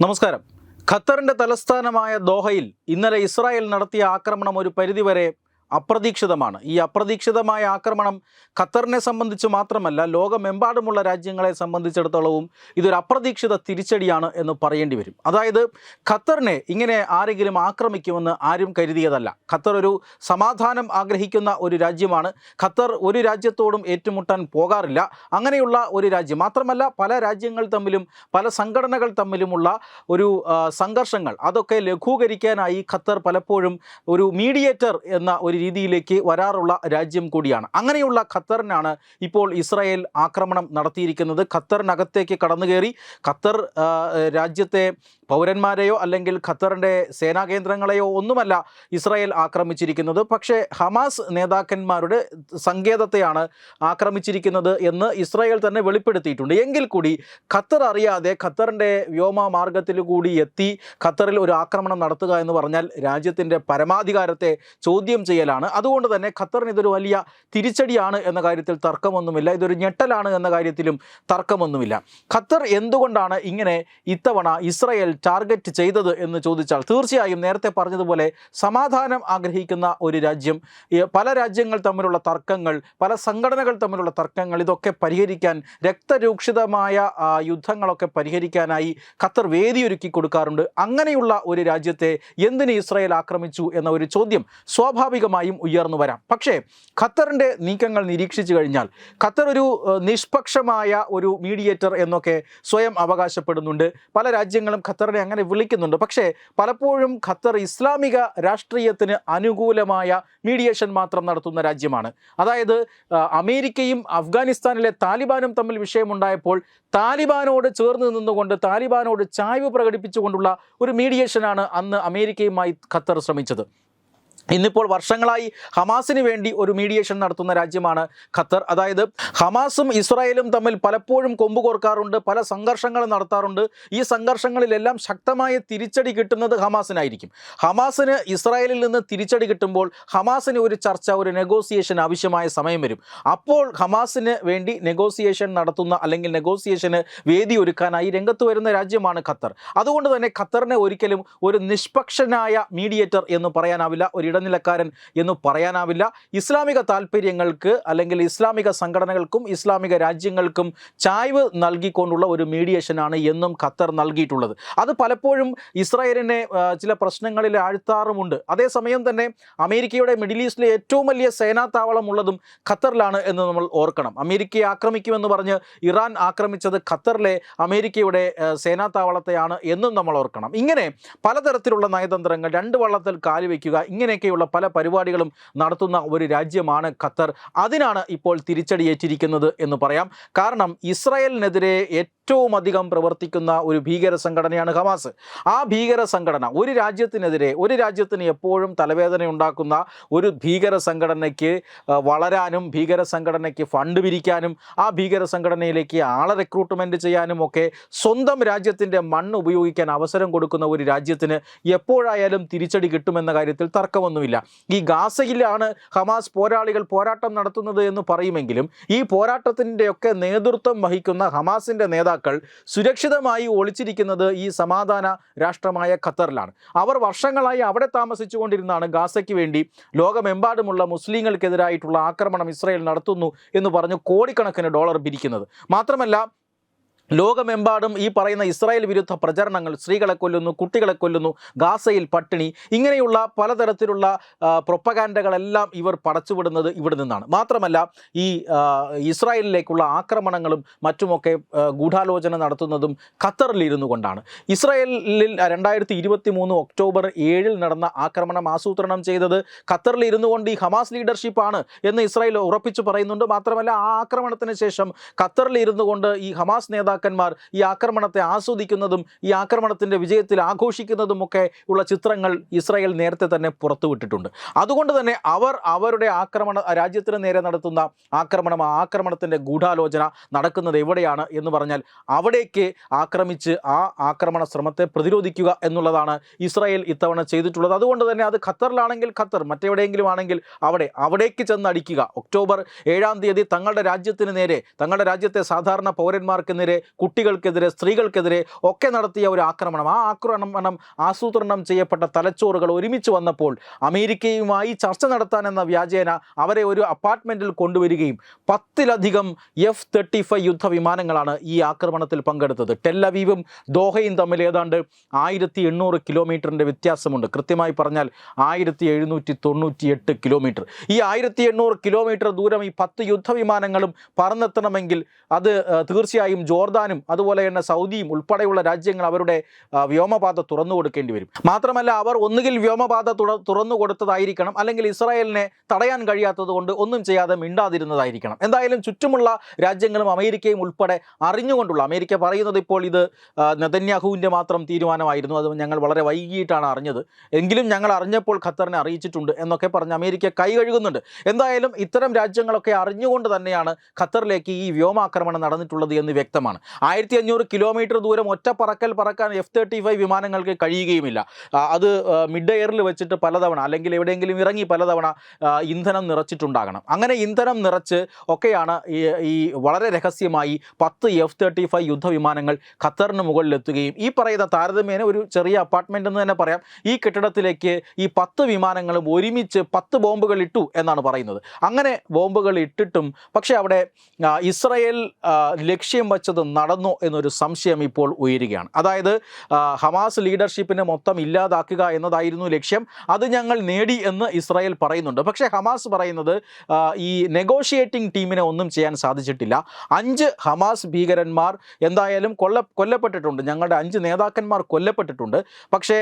നമസ്കാരം. ഖത്തറിന്റെ തലസ്ഥാനമായ ദോഹയിൽ ഇന്നലെ ഇസ്രായേൽ നടത്തിയ ആക്രമണം ഒരു പരിധിവരെ അപ്രതീക്ഷിതമാണ്. ഈ അപ്രതീക്ഷിതമായ ആക്രമണം ഖത്തറിനെ സംബന്ധിച്ച് മാത്രമല്ല ലോകമെമ്പാടുമുള്ള രാജ്യങ്ങളെ സംബന്ധിച്ചിടത്തോളവും ഇതൊരു അപ്രതീക്ഷിത തിരിച്ചടിയാണ് എന്ന് പറയേണ്ടി വരും. അതായത് ഖത്തറിനെ ഇങ്ങനെ ആരെങ്കിലും ആക്രമിക്കുമെന്ന് ആരും കരുതിയതല്ല. ഖത്തർ ഒരു സമാധാനം ആഗ്രഹിക്കുന്ന ഒരു രാജ്യമാണ്. ഖത്തർ ഒരു രാജ്യത്തോടും ഏറ്റുമുട്ടാൻ പോകാറില്ല. അങ്ങനെയുള്ള ഒരു രാജ്യം. മാത്രമല്ല പല രാജ്യങ്ങൾ തമ്മിലും പല സംഘടനകൾ തമ്മിലുമുള്ള ഒരു സംഘർഷങ്ങൾ അതൊക്കെ ലഘൂകരിക്കാനായി ഖത്തർ പലപ്പോഴും ഒരു മീഡിയേറ്റർ എന്ന ഒരു രീതിയിലേക്ക് വരാറുള്ള രാജ്യം കൂടിയാണ്. അങ്ങനെയുള്ള ഖത്തറിനാണ് ഇപ്പോൾ ഇസ്രായേൽ ആക്രമണം നടത്തിയിരിക്കുന്നത്. ഖത്തറിനകത്തേക്ക് കടന്നു കയറി ഖത്തർ രാജ്യത്തെ പൗരന്മാരെയോ അല്ലെങ്കിൽ ഖത്തറിന്റെ സേനാകേന്ദ്രങ്ങളെയോ ഒന്നുമല്ല ഇസ്രായേൽ ആക്രമിച്ചിരിക്കുന്നത്. പക്ഷേ ഹമാസ് നേതാക്കന്മാരുടെ സങ്കേതത്തെയാണ് ആക്രമിച്ചിരിക്കുന്നത് എന്ന് ഇസ്രായേൽ തന്നെ വെളിപ്പെടുത്തിയിട്ടുണ്ട്. എങ്കിൽ കൂടി ഖത്തർ അറിയാതെ ഖത്തറിന്റെ വ്യോമ കൂടി എത്തി ഖത്തറിൽ ഒരു ആക്രമണം നടത്തുക എന്ന് പറഞ്ഞാൽ രാജ്യത്തിന്റെ പരമാധികാരത്തെ ചോദ്യം ചെയ്യലാണ് അതുകൊണ്ട് തന്നെ ഖത്തറിന് ഇതൊരു വലിയ തിരിച്ചടിയാണ് എന്ന കാര്യത്തിൽ തർക്കമൊന്നുമില്ല. ഇതൊരു ഞെട്ടലാണ് എന്ന കാര്യത്തിലും തർക്കമൊന്നുമില്ല. ഖത്തർ എന്തുകൊണ്ടാണ് ഇങ്ങനെ ഇത്തവണ ഇസ്രായേൽ ടാർഗറ്റ് ചെയ്തത് എന്ന് ചോദിച്ചാൽ തീർച്ചയായും നേരത്തെ പറഞ്ഞതുപോലെ സമാധാനം ആഗ്രഹിക്കുന്ന ഒരു രാജ്യം പല രാജ്യങ്ങൾ തമ്മിലുള്ള തർക്കങ്ങൾ പല സംഘടനകൾ തമ്മിലുള്ള തർക്കങ്ങൾ ഇതൊക്കെ പരിഹരിക്കാൻ രക്തരൂക്ഷിതമായ യുദ്ധങ്ങളൊക്കെ പരിഹരിക്കാനായി ഖത്തർ വേദിയൊരുക്കി കൊടുക്കാറുണ്ട്. അങ്ങനെയുള്ള ഒരു രാജ്യത്തെ എന്തിന് ഇസ്രായേൽ ആക്രമിച്ചു എന്ന ഒരു ചോദ്യം സ്വാഭാവികമായും ഉയർന്നു വരാം. പക്ഷേ ഖത്തറിന്റെ നീക്കങ്ങൾ നിരീക്ഷിച്ചു കഴിഞ്ഞാൽ ഖത്തർ ഒരു നിഷ്പക്ഷമായ ഒരു മീഡിയേറ്റർ എന്നൊക്കെ സ്വയം അവകാശപ്പെടുന്നുണ്ട്. പല രാജ്യങ്ങളും ഖത്തറിനെ അങ്ങനെ വിളിക്കുന്നുണ്ട്. പക്ഷേ പലപ്പോഴും ഖത്തർ ഇസ്ലാമിക രാഷ്ട്രീയത്തിന് അനുകൂലമായ മീഡിയേഷൻ മാത്രം നടത്തുന്ന രാജ്യമാണ്. അതായത് അമേരിക്കയും അഫ്ഗാനിസ്ഥാനിലെ താലിബാനും തമ്മിൽ വിഷയമുണ്ടായപ്പോൾ താലിബാനോട് ചേർന്ന് നിന്നുകൊണ്ട് താലിബാനോട് ചായ്വ് പ്രകടിപ്പിച്ചുകൊണ്ടുള്ള ഒരു മീഡിയേഷനാണ് അന്ന് അമേരിക്കയുമായി ഖത്തർ ശ്രമിച്ചത്. ഇന്നിപ്പോൾ വർഷങ്ങളായി ഹമാസിന് വേണ്ടി ഒരു മീഡിയേഷൻ നടത്തുന്ന രാജ്യമാണ് ഖത്തർ. അതായത് ഹമാസും ഇസ്രായേലും തമ്മിൽ പലപ്പോഴും കൊമ്പ് കോർക്കാറുണ്ട് പല സംഘർഷങ്ങൾ നടത്താറുണ്ട്. ഈ സംഘർഷങ്ങളിലെല്ലാം ശക്തമായ തിരിച്ചടി കിട്ടുന്നത് ഹമാസിനായിരിക്കും. ഹമാസിന് ഇസ്രായേലിൽ നിന്ന് തിരിച്ചടി കിട്ടുമ്പോൾ ഹമാസിന് ഒരു ചർച്ച ഒരു നെഗോസിയേഷൻ ആവശ്യമായ സമയം വരും. അപ്പോൾ ഹമാസിന് വേണ്ടി നെഗോസിയേഷൻ നടത്തുന്ന അല്ലെങ്കിൽ നെഗോസിയേഷന് വേദി ഒരുക്കാനായി രംഗത്ത് വരുന്ന രാജ്യമാണ് ഖത്തർ. അതുകൊണ്ട് തന്നെ ഖത്തറിനെ ഒരിക്കലും ഒരു നിഷ്പക്ഷനായ മീഡിയേറ്റർ എന്ന് പറയാനാവില്ല. ഒരു ഇടനിലക്കാരൻ എന്ന് പറയാനാവില്ല. ഇസ്ലാമിക താല്പര്യങ്ങൾക്ക് അല്ലെങ്കിൽ ഇസ്ലാമിക സംഘടനകൾക്കും ഇസ്ലാമിക രാജ്യങ്ങൾക്കും ചായ്വ് നൽകിക്കൊണ്ടുള്ള ഒരു മീഡിയേഷനാണ് എന്നും ഖത്തർ നൽകിയിട്ടുള്ളത്. അത് പലപ്പോഴും ഇസ്രായേലിനെ ചില പ്രശ്നങ്ങളിൽ ആഴ്ത്താറുമുണ്ട്. അതേസമയം തന്നെ അമേരിക്കയുടെ മിഡിൽ ഈസ്റ്റിലെ ഏറ്റവും വലിയ സേനാ താവളമുള്ളതും ഖത്തറിലാണ് എന്ന് നമ്മൾ ഓർക്കണം. അമേരിക്കയെ ആക്രമിക്കുമെന്ന് പറഞ്ഞ് ഇറാൻ ആക്രമിച്ചത് ഖത്തറിലെ അമേരിക്കയുടെ സേനാ താവളത്തെയാണ് എന്നും നമ്മൾ ഓർക്കണം. ഇങ്ങനെ പലതരത്തിലുള്ള നയതന്ത്രങ്ങൾ രണ്ട് വള്ളത്തിൽ കാലുവെക്കുക വയ്ക്കുക ഇങ്ങനെയൊക്കെയുള്ള പല പരിപാടികളും നടത്തുന്ന ഒരു രാജ്യമാണ് ഖത്തർ. അതിനാണ് ഇപ്പോൾ തിരിച്ചടിയേറ്റിരിക്കുന്നത് എന്ന് പറയാം. കാരണം ഇസ്രായേലിനെതിരെ ഏറ്റവും അധികം പ്രവർത്തിക്കുന്ന ഒരു ഭീകര സംഘടനയാണ് ഹമാസ്. ആ ഭീകര സംഘടന ഒരു രാജ്യത്തിനെതിരെ ഒരു രാജ്യത്തിന് എപ്പോഴും തലവേദന ഉണ്ടാക്കുന്ന ഒരു ഭീകര സംഘടനയ്ക്ക് വളരാനും ഭീകര സംഘടനയ്ക്ക് ഫണ്ട് പിരിക്കാനും ആ ഭീകര സംഘടനയിലേക്ക് ആളെ റിക്രൂട്ട്മെന്റ് ചെയ്യാനും ഒക്കെ സ്വന്തം രാജ്യത്തിന്റെ മണ്ണ് ഉപയോഗിക്കാൻ അവസരം കൊടുക്കുന്ന ഒരു രാജ്യത്തിന് എപ്പോഴായാലും തിരിച്ചടി കിട്ടുമെന്ന കാര്യത്തിൽ തർക്കമൊന്നുമില്ല ഈ ഗാസയിലാണ് ഹമാസ് പോരാളികൾ പോരാട്ടം നടത്തുന്നത് എന്ന് പറയുമെങ്കിലും ഈ പോരാട്ടത്തിന്റെയൊക്കെ നേതൃത്വം വഹിക്കുന്ന ഹമാസിന്റെ നേതാക്കൾ സുരക്ഷിതമായി ഒളിച്ചിരിക്കുന്നത് ഈ സമാധാന രാഷ്ട്രമായ ഖത്തറിലാണ്. അവർ വർഷങ്ങളായി അവിടെ താമസിച്ചുകൊണ്ടിരുന്നാണ് ഗാസയ്ക്ക് വേണ്ടി. ലോകമെമ്പാടുമുള്ള മുസ്ലിങ്ങൾക്കെതിരായിട്ടുള്ള ആക്രമണം ഇസ്രായേൽ നടത്തുന്നു എന്ന് പറഞ്ഞ് കോടിക്കണക്കിന് ഡോളർ പിരിക്കുന്നത്. മാത്രമല്ല ലോകമെമ്പാടും ഈ പറയുന്ന ഇസ്രായേൽ വിരുദ്ധ പ്രചരണങ്ങൾ സ്ത്രീകളെ കൊല്ലുന്നു കുട്ടികളെ കൊല്ലുന്നു ഗാസയിൽ പട്ടിണി ഇങ്ങനെയുള്ള പലതരത്തിലുള്ള പ്രൊപ്പകാൻഡകളെല്ലാം ഇവർ പടച്ചുവിടുന്നത് ഇവിടെ നിന്നാണ്. മാത്രമല്ല ഈ ഇസ്രായേലിലേക്കുള്ള ആക്രമണങ്ങളും മറ്റുമൊക്കെ ഗൂഢാലോചന നടത്തുന്നതും ഖത്തറിലിരുന്നു കൊണ്ടാണ്. ഇസ്രായേലിൽ രണ്ടായിരത്തി ഇരുപത്തി മൂന്ന് ഒക്ടോബർ ഏഴിൽ നടന്ന ആക്രമണം ആസൂത്രണം ചെയ്തത് ഖത്തറിൽ ഇരുന്നു കൊണ്ട് ഈ ഹമാസ് ലീഡർഷിപ്പാണ് എന്ന് ഇസ്രായേൽ ഉറപ്പിച്ചു പറയുന്നുണ്ട്. മാത്രമല്ല ആ ആക്രമണത്തിന് ശേഷം ഖത്തറിൽ ഇരുന്നു കൊണ്ട് ഈ ഹമാസ് നേതാക്കന്മാർ ഈ ആക്രമണത്തെ ആസ്വദിക്കുന്നതും ഈ ആക്രമണത്തിന്റെ വിജയത്തിൽ ആഘോഷിക്കുന്നതുമൊക്കെ ഉള്ള ചിത്രങ്ങൾ ഇസ്രായേൽ നേരത്തെ തന്നെ പുറത്തുവിട്ടിട്ടുണ്ട്. അതുകൊണ്ട് തന്നെ അവർ അവരുടെ ആക്രമണ രാജ്യത്തിന് നേരെ നടത്തുന്ന ആക്രമണം ആ ആക്രമണത്തിന്റെ ഗൂഢാലോചന നടക്കുന്നത് എവിടെയാണ് എന്ന് പറഞ്ഞാൽ അവിടേക്ക് ആക്രമിച്ച് ആ ആക്രമണ ശ്രമത്തെ പ്രതിരോധിക്കുക എന്നുള്ളതാണ് ഇസ്രായേൽ ഇത്തവണ ചെയ്തിട്ടുള്ളത്. അതുകൊണ്ട് തന്നെ അത് ഖത്തറിലാണെങ്കിൽ ഖത്തർ മറ്റെവിടെയെങ്കിലും ആണെങ്കിൽ അവിടെ അവിടേക്ക് ചെന്ന് അടിക്കുക ഒക്ടോബർ ഏഴാം തീയതി തങ്ങളുടെ രാജ്യത്തിന് നേരെ തങ്ങളുടെ രാജ്യത്തെ സാധാരണ പൗരന്മാർക്ക് നേരെ കുട്ടികൾക്കെതിരെ സ്ത്രീകൾക്കെതിരെ ഒക്കെ നടത്തിയ ഒരു ആക്രമണം. ആ ആക്രമണം ആസൂത്രണം ചെയ്യപ്പെട്ട തലച്ചോറുകൾ ഒരുമിച്ച് വന്നപ്പോൾ അമേരിക്കയുമായി ചർച്ച നടത്താനെന്ന വ്യാജേന അവരെ ഒരു അപ്പാർട്ട്മെന്റിൽ കൊണ്ടുവരികയും പത്തിലധികം എഫ് തേർട്ടി ഫൈവ് യുദ്ധവിമാനങ്ങളാണ് ഈ ആക്രമണത്തിൽ പങ്കെടുത്തത്. ടെല്ലവീവും ദോഹയും തമ്മിൽ ഏതാണ്ട് ആയിരത്തി എണ്ണൂറ് കിലോമീറ്ററിന്റെ വ്യത്യാസമുണ്ട്. കൃത്യമായി പറഞ്ഞാൽ ആയിരത്തി എഴുന്നൂറ്റി തൊണ്ണൂറ്റി എട്ട് കിലോമീറ്റർ. ഈ ആയിരത്തി എണ്ണൂറ് കിലോമീറ്റർ ദൂരം ഈ പത്ത് യുദ്ധവിമാനങ്ങളും പറന്നെത്തണമെങ്കിൽ അത് തീർച്ചയായും തീർച്ചയായും ജോർദാനും അതുപോലെ തന്നെ സൗദിയും ഉൾപ്പെടെയുള്ള രാജ്യങ്ങൾ അവരുടെ വ്യോമപാത തുറന്നു കൊടുക്കേണ്ടി വരും. മാത്രമല്ല അവർ ഒന്നുകിൽ വ്യോമപാത തുറന്നു കൊടുത്തതായിരിക്കണം. അല്ലെങ്കിൽ ഇസ്രായേലിനെ തടയാൻ കഴിയാത്തത് ഒന്നും ചെയ്യാതെ മിണ്ടാതിരുന്നതായിരിക്കണം. എന്തായാലും ചുറ്റുമുള്ള രാജ്യങ്ങളും അമേരിക്കയും ഉൾപ്പെടെ അറിഞ്ഞുകൊണ്ടുള്ള അമേരിക്ക പറയുന്നത് ഇപ്പോൾ ഇത് നെതന്യാഹുവിന്റെ മാത്രം തീരുമാനമായിരുന്നു. അത് ഞങ്ങൾ വളരെ വൈകിട്ടാണ് അറിഞ്ഞത്. എങ്കിലും ഞങ്ങൾ അറിഞ്ഞപ്പോൾ ഖത്തറിനെ അറിയിച്ചിട്ടുണ്ട് എന്നൊക്കെ പറഞ്ഞ് അമേരിക്ക കൈ കഴുകുന്നുണ്ട്. എന്തായാലും ഇത്തരം രാജ്യങ്ങളൊക്കെ അറിഞ്ഞുകൊണ്ട് തന്നെയാണ് ഖത്തറിലേക്ക് ഈ വ്യോമാക്രമണം നടന്നിട്ടുള്ളത് എന്ന് വ്യക്തമാണ്. ആയിരത്തി അഞ്ഞൂറ് കിലോമീറ്റർ ദൂരം ഒറ്റ പറക്കൽ പറക്കാൻ എഫ് തേർട്ടി ഫൈവ് വിമാനങ്ങൾക്ക് കഴിയുകയുമില്ല. അത് മിഡ് എയറിൽ വെച്ചിട്ട് പലതവണ അല്ലെങ്കിൽ എവിടെയെങ്കിലും ഇറങ്ങി പലതവണ ഇന്ധനം നിറച്ചിട്ടുണ്ടാകണം. അങ്ങനെ ഇന്ധനം നിറച്ച് ഒക്കെയാണ് ഈ വളരെ രഹസ്യമായി പത്ത് എഫ് തേർട്ടി ഫൈവ് യുദ്ധവിമാനങ്ങൾ ഖത്തറിന് മുകളിലെത്തുകയും ഈ പറയുന്ന താരതമ്യേന ഒരു ചെറിയ അപ്പാർട്ട്മെന്റ് എന്ന് തന്നെ പറയാം. ഈ കെട്ടിടത്തിലേക്ക് ഈ പത്ത് വിമാനങ്ങളും ഒരുമിച്ച് പത്ത് ബോംബുകൾ ഇട്ടു എന്നാണ് പറയുന്നത്. അങ്ങനെ ബോംബുകൾ ഇട്ടിട്ടും പക്ഷേ അവിടെ ഇസ്രയേൽ ലക്ഷ്യം വച്ചത് നടന്നോ എന്നൊരു സംശയം ഇപ്പോൾ ഉയരുകയാണ്. അതായത് ഹമാസ് ലീഡർഷിപ്പിനെ മൊത്തം ഇല്ലാതാക്കുക എന്നതായിരുന്നു ലക്ഷ്യം. അത് ഞങ്ങൾ നേടി എന്ന് ഇസ്രായേൽ പറയുന്നുണ്ട്. പക്ഷേ ഹമാസ് പറയുന്നത് ഈ നെഗോഷിയേറ്റിംഗ് ടീമിനെ ഒന്നും ചെയ്യാൻ സാധിച്ചിട്ടില്ല. അഞ്ച് ഹമാസ് ഭീകരന്മാർ എന്തായാലും കൊല്ല കൊല്ലപ്പെട്ടിട്ടുണ്ട്. ഞങ്ങളുടെ അഞ്ച് നേതാക്കന്മാർ കൊല്ലപ്പെട്ടിട്ടുണ്ട്. പക്ഷേ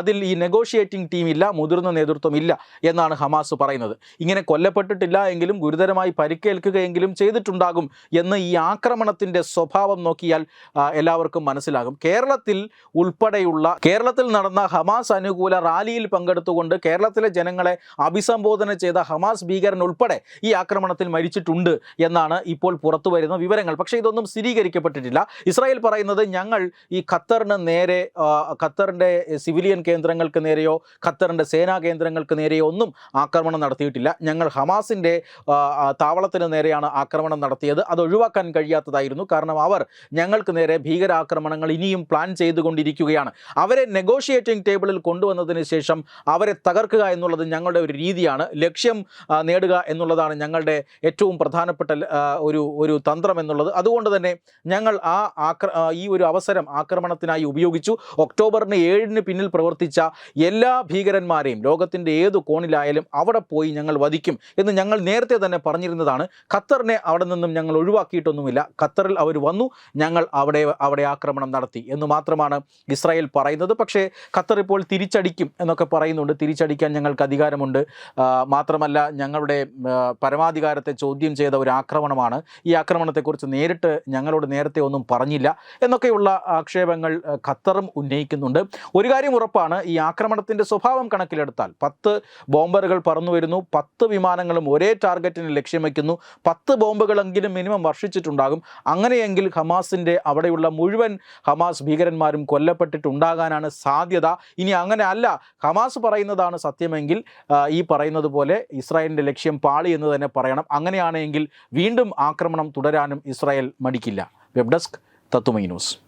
അതിൽ ഈ നെഗോഷിയേറ്റിംഗ് ടീം ഇല്ല മുതിർന്ന നേതൃത്വം ഇല്ല എന്നാണ് ഹമാസ് പറയുന്നത്. ഇങ്ങനെ കൊല്ലപ്പെട്ടിട്ടില്ല എങ്കിലും ഗുരുതരമായി പരിക്കേൽക്കുകയെങ്കിലും ചെയ്തിട്ടുണ്ടാകും എന്ന് ഈ ആക്രമണത്തിന്റെ സ്വഭാവം നോക്കിയാൽ എല്ലാവർക്കും മനസ്സിലാകും. കേരളത്തിൽ ഉൾപ്പെടെയുള്ള കേരളത്തിൽ നടന്ന ഹമാസ് അനുകൂല റാലിയിൽ പങ്കെടുത്തുകൊണ്ട് കേരളത്തിലെ ജനങ്ങളെ അഭിസംബോധന ചെയ്ത ഹമാസ് ഭീകരൻ ഉൾപ്പെടെ ഈ ആക്രമണത്തിൽ മരിച്ചിട്ടുണ്ട് എന്നാണ് ഇപ്പോൾ പുറത്തു വരുന്ന വിവരങ്ങൾ. പക്ഷേ ഇതൊന്നും സ്ഥിരീകരിക്കപ്പെട്ടിട്ടില്ല. ഇസ്രായേൽ പറയുന്നത് ഞങ്ങൾ ഈ ഖത്തറിന് നേരെ ആ, ഖത്തറിന്റെ സിവിലിയൻ കേന്ദ്രങ്ങൾക്ക് നേരെയോ ഖത്തറിന്റെ സേനാ കേന്ദ്രങ്ങൾക്ക് നേരെയോ ഒന്നും ആക്രമണം നടത്തിയിട്ടില്ല. ഞങ്ങൾ ഹമാസിന്റെ ആ, ആ, താവളത്തിന് നേരെയാണ് ആക്രമണം നടത്തിയത്. അത് ഒഴിവാക്കാൻ കഴിയാത്തതായിരുന്നു. കാരണം അവർ ഞങ്ങൾക്ക് നേരെ ഭീകരാക്രമണങ്ങൾ ഇനിയും പ്ലാൻ ചെയ്തുകൊണ്ടിരിക്കുകയാണ്. അവരെ നെഗോഷിയേറ്റിംഗ് ടേബിളിൽ കൊണ്ടുവന്നതിന് ശേഷം അവരെ തകർക്കുക എന്നുള്ളത് ഞങ്ങളുടെ ഒരു രീതിയാണ്. ലക്ഷ്യം നേടുക എന്നുള്ളതാണ് ഞങ്ങളുടെ ഏറ്റവും പ്രധാനപ്പെട്ട ഒരു ഒരു തന്ത്രം എന്നുള്ളത്. അതുകൊണ്ട് തന്നെ ഞങ്ങൾ ആ ഈ ഒരു അവസരം ആക്രമണത്തിനായി ഉപയോഗിച്ചു. ഒക്ടോബറിന് ഏഴിന് പിന്നിൽ പ്രവർത്തിച്ച എല്ലാ ഭീകരന്മാരെയും ലോകത്തിന്റെ ഏത് കോണിലായാലും അവിടെ പോയി ഞങ്ങൾ വധിക്കും എന്ന് ഞങ്ങൾ നേരത്തെ തന്നെ പറഞ്ഞിരുന്നതാണ്. ഖത്തറിനെ അവിടെ നിന്നും ഞങ്ങൾ ഒഴിവാക്കിയിട്ടൊന്നുമില്ല. ഖത്തറിൽ അവർ വന്നു ഞങ്ങൾ അവിടെ അവിടെ ആക്രമണം നടത്തി എന്ന് മാത്രമാണ് ഇസ്രായേൽ പറയുന്നത്. പക്ഷേ ഖത്തർ ഇപ്പോൾ തിരിച്ചടിക്കും എന്നൊക്കെ പറയുന്നുണ്ട്. തിരിച്ചടിക്കാൻ ഞങ്ങൾക്ക് അധികാരമുണ്ട്. മാത്രമല്ല ഞങ്ങളുടെ പരമാധികാരത്തെ ചോദ്യം ചെയ്ത ഒരു ആക്രമണമാണ്. ഈ ആക്രമണത്തെക്കുറിച്ച് നേരിട്ട് ഞങ്ങളോട് നേരത്തെ ഒന്നും പറഞ്ഞില്ല എന്നൊക്കെയുള്ള ആക്ഷേപങ്ങൾ ഖത്തറും ഉന്നയിക്കുന്നുണ്ട്. ഒരു കാര്യം ഉറപ്പാണ് ഈ ആക്രമണത്തിന്റെ സ്വഭാവം കണക്കിലെടുത്താൽ പത്ത് ബോംബറുകൾ പറന്നു വരുന്നു പത്ത് വിമാനങ്ങളും ഒരേ ടാർഗറ്റിന് ലക്ഷ്യം വയ്ക്കുന്നു പത്ത് ബോംബുകളെങ്കിലും മിനിമം വർഷിച്ചിട്ടുണ്ടാകും. അങ്ങനെയെങ്കിൽ ഹമാസിന്റെ അവിടെയുള്ള മുഴുവൻ ഹമാസ് ഭീകരന്മാരും കൊല്ലപ്പെട്ടിട്ടുണ്ടാകാനാണ് സാധ്യത. ഇനി അങ്ങനെ അല്ല. ഹമാസ് പറയുന്നതാണ് സത്യമെങ്കിൽ ഈ പറയുന്നത് പോലെ ഇസ്രായേലിന്റെ ലക്ഷ്യം പാളി എന്ന് തന്നെ പറയണം. അങ്ങനെയാണെങ്കിൽ വീണ്ടും ആക്രമണം തുടരാനും ഇസ്രായേൽ മടിക്കില്ല. വെബ് ഡെസ്ക് തത്തുമൈ ന്യൂസ്.